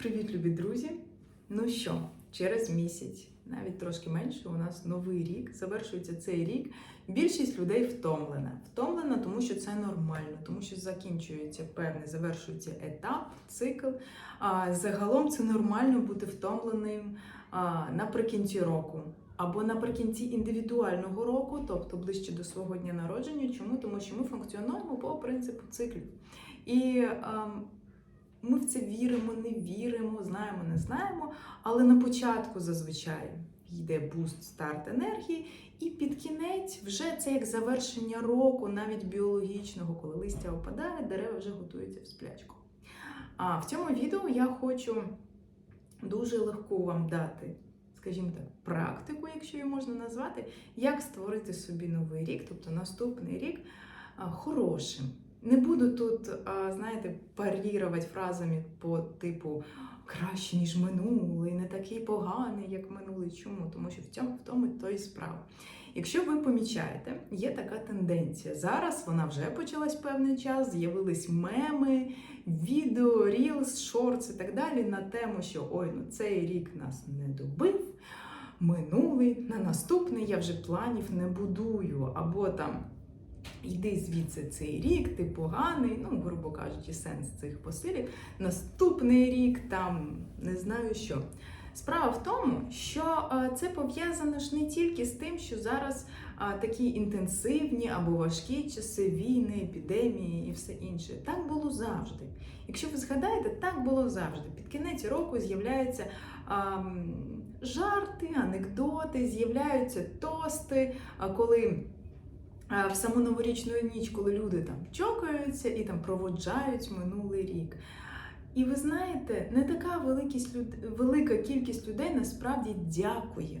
Привіт, любі друзі! Ну що, через місяць, навіть трошки менше, у нас новий рік. Завершується цей рік. Більшість людей втомлена. Втомлена, тому що це нормально, тому що закінчується певний, завершується етап, цикл. А загалом це нормально бути втомленим а, наприкінці року. Або наприкінці індивідуального року, тобто ближче до свого дня народження. Чому? Тому що ми функціонуємо по принципу циклів. І ем, ми в це віримо, не віримо, знаємо, не знаємо. Але на початку зазвичай йде буст старт енергії, і під кінець вже це як завершення року, навіть біологічного, коли листя опадає, дерева вже готуються в сплячку. А в цьому відео я хочу дуже легку вам дати, скажімо так, практику, якщо її можна назвати, як створити собі новий рік, тобто наступний рік хорошим. Не буду тут, знаєте, парірувати фразами по типу краще, ніж минулий, не такий поганий, як минулий. Чому? Тому що в цьому в тому то і справа. Якщо ви помічаєте, є така тенденція. Зараз вона вже почалась певний час, з'явились меми, відео, рілс, шортс і так далі на тему, що ой, ну цей рік нас не добив, минулий, на наступний я вже планів не будую, або там. Йди звідси цей рік, ти поганий, ну, грубо кажучи, сенс цих посилів. Наступний рік там не знаю що. Справа в тому, що е, це пов'язано ж не тільки з тим, що зараз е, такі інтенсивні або важкі часи війни, епідемії і все інше. Так було завжди. Якщо ви згадаєте, так було завжди. Під кінець року з'являються ем, жарти, анекдоти, з'являються тости, коли. А в саму новорічну ніч, коли люди там чокаються і там проводжають минулий рік. І ви знаєте, не така великість велика кількість людей насправді дякує,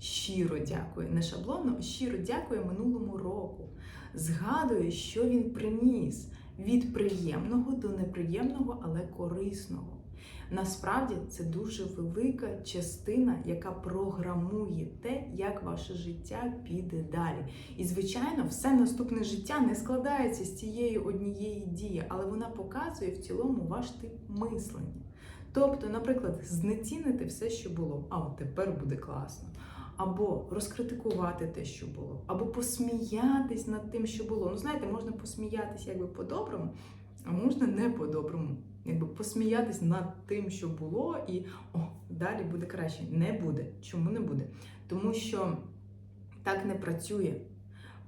щиро дякує, не шаблонно, щиро дякує минулому року. Згадує, що він приніс від приємного до неприємного, але корисного. Насправді це дуже велика частина, яка програмує те, як ваше життя піде далі. І, звичайно, все наступне життя не складається з цієї однієї дії, але вона показує в цілому ваш тип мислення. Тобто, наприклад, знецінити все, що було, а от тепер буде класно. Або розкритикувати те, що було, або посміятись над тим, що було. Ну, знаєте, можна посміятись якби по-доброму, а можна не по-доброму. Посміятись над тим, що було, і о, далі буде краще. Не буде. Чому не буде? Тому що так не працює.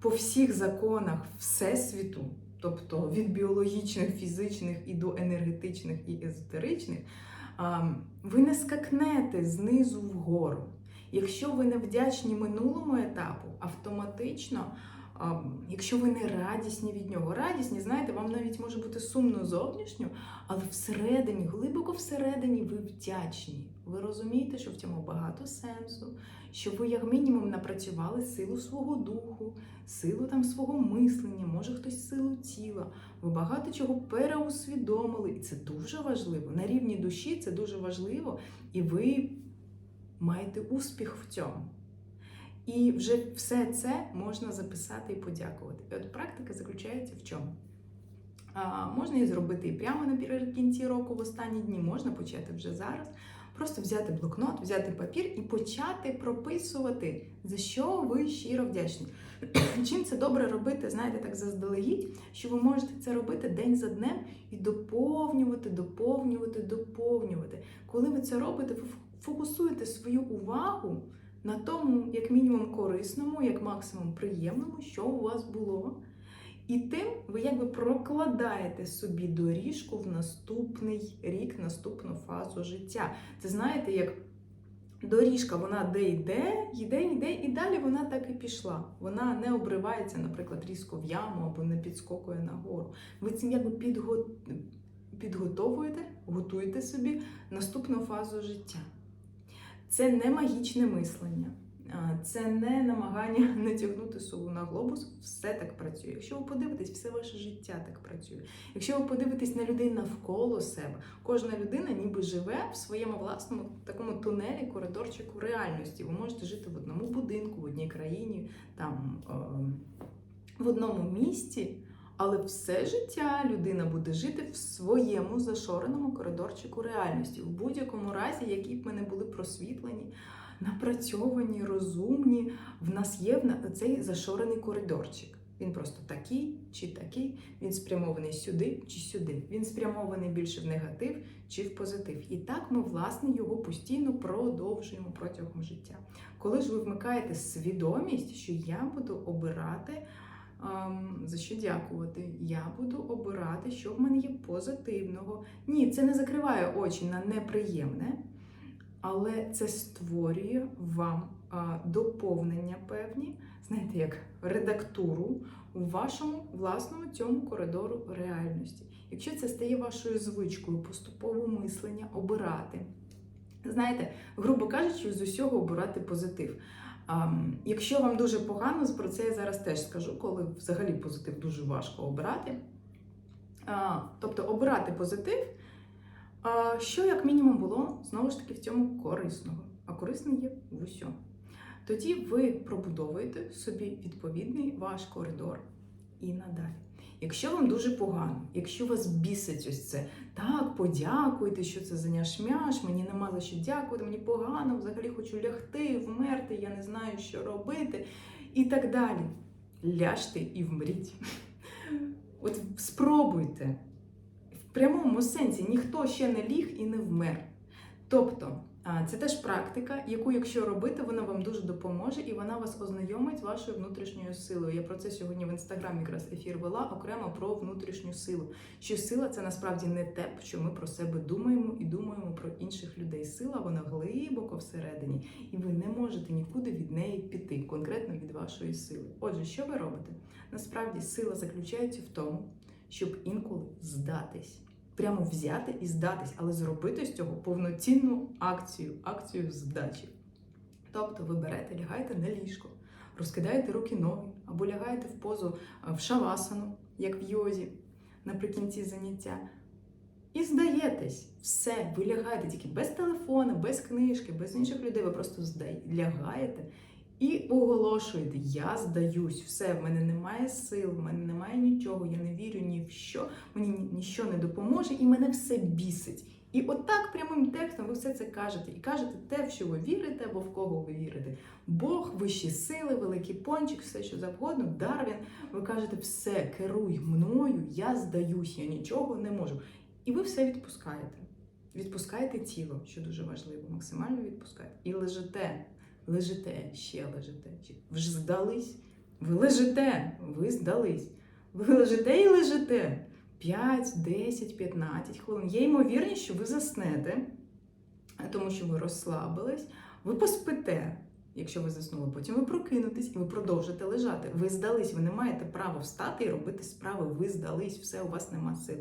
По всіх законах Всесвіту, тобто від біологічних, фізичних і до енергетичних і езотеричних, ви не скакнете знизу вгору. Якщо ви не вдячні минулому етапу, автоматично. Якщо ви не радісні від нього, радісні, знаєте, вам навіть може бути сумно зовнішньо, але всередині, глибоко всередині, ви вдячні. Ви розумієте, що в цьому багато сенсу, що ви, як мінімум, напрацювали силу свого духу, силу там свого мислення, може хтось силу тіла. Ви багато чого переусвідомили, і це дуже важливо. На рівні душі це дуже важливо, і ви маєте успіх в цьому. І вже все це можна записати і подякувати. І от практика заключається в чому? А, Можна її зробити і прямо наприкінці року, в останні дні, можна почати вже зараз. Просто взяти блокнот, взяти папір і почати прописувати, за що ви щиро вдячні. Чим це добре робити, знаєте, так заздалегідь, що ви можете це робити день за днем і доповнювати, доповнювати, доповнювати. Коли ви це робите, ви фокусуєте свою увагу на тому, як мінімум, корисному, як максимум приємному, що у вас було. І тим ви якби прокладаєте собі доріжку в наступний рік, наступну фазу життя. Це знаєте, як доріжка, вона де йде, йде, йде, і далі вона так і пішла. Вона не обривається, наприклад, різко в яму або не підскокує нагору. Ви цим якби підго... підготовуєте, готуєте собі наступну фазу життя. Це не магічне мислення, це не намагання натягнути сову на глобус. Все так працює. Якщо ви подивитесь, все ваше життя так працює. Якщо ви подивитесь на людей навколо себе, кожна людина ніби живе в своєму власному такому тунелі, коридорчику реальності. Ви можете жити в одному будинку, в одній країні, там в одному місті. Але все життя людина буде жити в своєму зашореному коридорчику реальності. В будь-якому разі, які б ми не були просвітлені, напрацьовані, розумні, в нас є цей зашорений коридорчик. Він просто такий чи такий, він спрямований сюди чи сюди. Він спрямований більше в негатив чи в позитив. І так ми, власне, його постійно продовжуємо протягом життя. Коли ж ви вмикаєте свідомість, що я буду обирати, за що дякувати, я буду обирати, що в мене є позитивного. Ні, це не закриває очі на неприємне, але це створює вам доповнення певні, знаєте, як редактуру у вашому власному цьому коридору реальності. Якщо це стає вашою звичкою, поступово мислення, обирати. Знаєте, грубо кажучи, з усього обирати позитив. Якщо вам дуже погано, про це я зараз теж скажу, коли взагалі позитив дуже важко обирати. Тобто обирати позитив, що як мінімум було знову ж таки в цьому корисного, а корисне є в усьому. Тоді ви пробудовуєте собі відповідний ваш коридор і надалі. Якщо вам дуже погано, якщо вас бісить ось це, так, подякуйте, що це за няшмяш, мені нема за що дякувати, мені погано, взагалі хочу лягти, вмерти, я не знаю, що робити, і так далі. Ляжте і вмріть. От спробуйте. В прямому сенсі ніхто ще не ліг і не вмер. Тобто, це теж практика, яку, якщо робити, вона вам дуже допоможе і вона вас ознайомить вашою внутрішньою силою. Я про це сьогодні в інстаграмі якраз ефір вела окремо про внутрішню силу. Що сила це насправді не те, що ми про себе думаємо і думаємо про інших людей. Сила вона глибоко всередині, і ви не можете нікуди від неї піти, конкретно від вашої сили. Отже, що ви робите? Насправді сила заключається в тому, щоб інколи здатись. Прямо взяти і здатись, але зробити з цього повноцінну акцію, акцію здачі. Тобто ви берете, лягаєте на ліжко, розкидаєте руки ноги або лягаєте в позу в шавасану, як в йозі, наприкінці заняття. І здаєтесь, все, ви лягаєте тільки без телефону, без книжки, без інших людей. Ви просто лягаєте і оголошуєте: Я здаюсь, все, в мене немає сил, в мене немає нічого, я не вірю ні в що, мені ні- ніщо не допоможе, і мене все бісить. І отак прямим текстом ви все це кажете. І кажете те, в що ви вірите, або в кого ви вірите. Бог, вищі сили, великий пончик, все що завгодно, Дарвін. Ви кажете, все, керуй мною, я здаюсь, я нічого не можу. І ви все відпускаєте. Відпускаєте тіло, що дуже важливо, максимально відпускаєте. І лежите, лежите, ще лежите. Ви здались? Ви лежите, ви здались. Ви лежите і лежите. 5, 10, 15 хвилин. Є ймовірність, що ви заснете, тому що ви розслабились, ви поспите. Якщо ви заснули, потім ви прокинетесь і ви продовжите лежати. Ви здались, ви не маєте права встати і робити справи. Ви здались, все, у вас нема сил.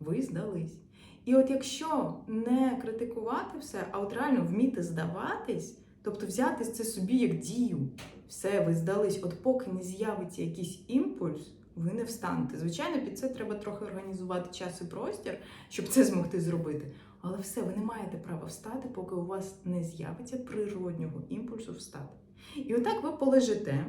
Ви здались. І от якщо не критикувати все, а от реально вміти здаватись, тобто взяти це собі як дію, все, ви здались, от поки не з'явиться якийсь імпульс, ви не встанете. Звичайно, під це треба трохи організувати час і простір, щоб це змогти зробити. Але все, ви не маєте права встати, поки у вас не з'явиться природнього імпульсу встати. І отак ви полежите.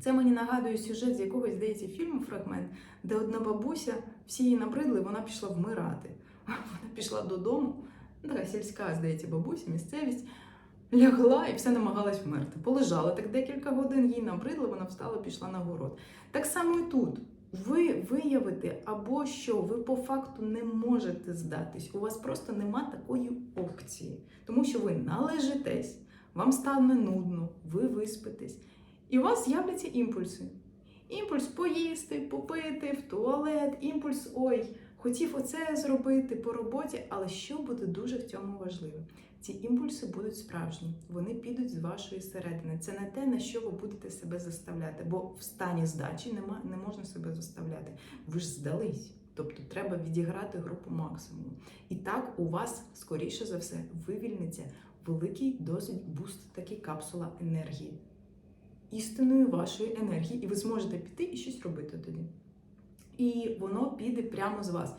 Це мені нагадує сюжет з якогось, здається, фільму фрагмент, де одна бабуся, всі її набридли, вона пішла вмирати. Вона пішла додому, така сільська, здається, бабуся, місцевість, лягла і все намагалась вмерти. Полежала так декілька годин, їй набридло, вона встала, пішла на город. Так само і тут. Ви виявите або що ви по факту не можете здатись. У вас просто нема такої опції, тому що ви належитесь, вам стане нудно, ви виспитесь, і у вас з'являться імпульси. Імпульс поїсти, попити, в туалет, імпульс ой, хотів оце зробити по роботі, але що буде дуже в цьому важливо? Ці імпульси будуть справжні, вони підуть з вашої середини. Це не те, на що ви будете себе заставляти, бо в стані здачі нема, не можна себе заставляти. Ви ж здались. Тобто треба відіграти групу максимуму. І так у вас, скоріше за все, вивільниться великий досить буст, таки капсула енергії. Істинної вашої енергії, і ви зможете піти і щось робити тоді. І воно піде прямо з вас.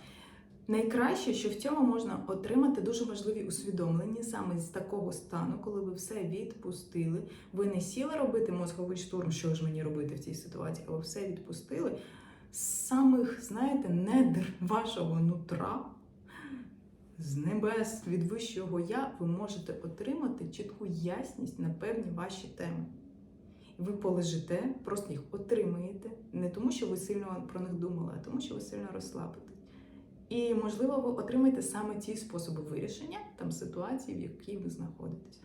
Найкраще, що в цьому можна отримати дуже важливі усвідомлення саме з такого стану, коли ви все відпустили. Ви не сіли робити мозговий штурм, що ж мені робити в цій ситуації, а ви все відпустили. з самих, знаєте, недр вашого нутра, з небес від вищого я, ви можете отримати чітку ясність на певні ваші теми. Ви полежите, просто їх отримаєте, не тому, що ви сильно про них думали, а тому, що ви сильно розслабитесь. І, можливо, ви отримаєте саме ті способи вирішення там ситуації, в якій ви знаходитесь.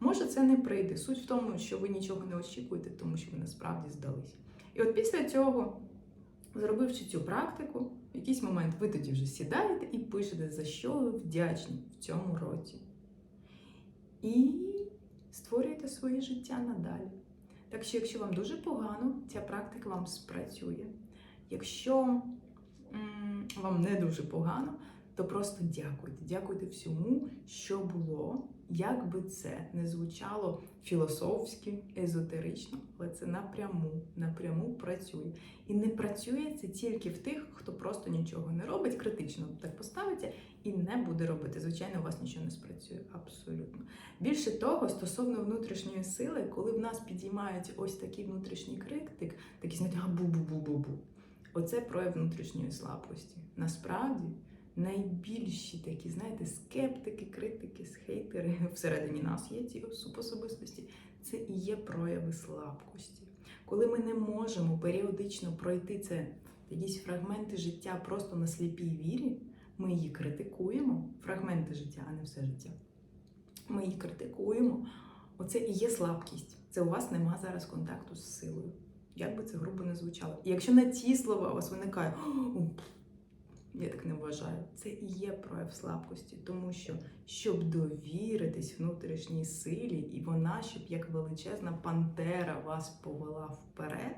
Може, це не прийде. Суть в тому, що ви нічого не очікуєте, тому що ви насправді здались. І от після цього, зробивши цю практику, в якийсь момент ви тоді вже сідаєте і пишете, за що ви вдячні в цьому році. І створюєте своє життя надалі. Так що, якщо вам дуже погано, ця практика вам спрацює. Якщо вам не дуже погано, то просто дякуйте. Дякуйте всьому, що було, як би це не звучало філософськи, езотерично, але це напряму, напряму працює. І не працює це тільки в тих, хто просто нічого не робить, критично так поставиться і не буде робити. Звичайно, у вас нічого не спрацює. Абсолютно. Більше того, стосовно внутрішньої сили, коли в нас підіймають ось такий внутрішній критик, такий знаєте, а бу-бу-бу-бу-бу. Оце прояв внутрішньої слабкості. Насправді найбільші такі, знаєте, скептики, критики, хейтери всередині нас є ці особистості. Це і є прояви слабкості. Коли ми не можемо періодично пройти це якісь фрагменти життя просто на сліпій вірі, ми її критикуємо, фрагменти життя, а не все життя. Ми її критикуємо. Оце і є слабкість. Це у вас нема зараз контакту з силою. Як би це грубо не звучало. І якщо на ті слова у вас виникає, я так не вважаю, це і є прояв слабкості, тому що щоб довіритись внутрішній силі, і вона, щоб як величезна пантера вас повела вперед,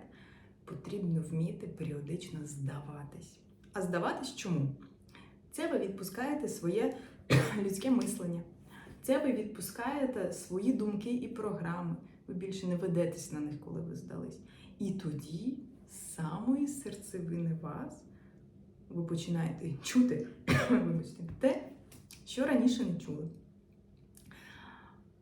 потрібно вміти періодично здаватись. А здаватись чому? Це ви відпускаєте своє людське мислення. Це ви відпускаєте свої думки і програми. Ви більше не ведетесь на них, коли ви здались. І тоді, з самої серцевини вас, ви починаєте чути вибачте, те, що раніше не чули.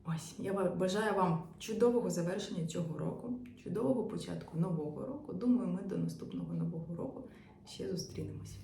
Ось, я бажаю вам чудового завершення цього року, чудового початку нового року. Думаю, ми до наступного нового року ще зустрінемось.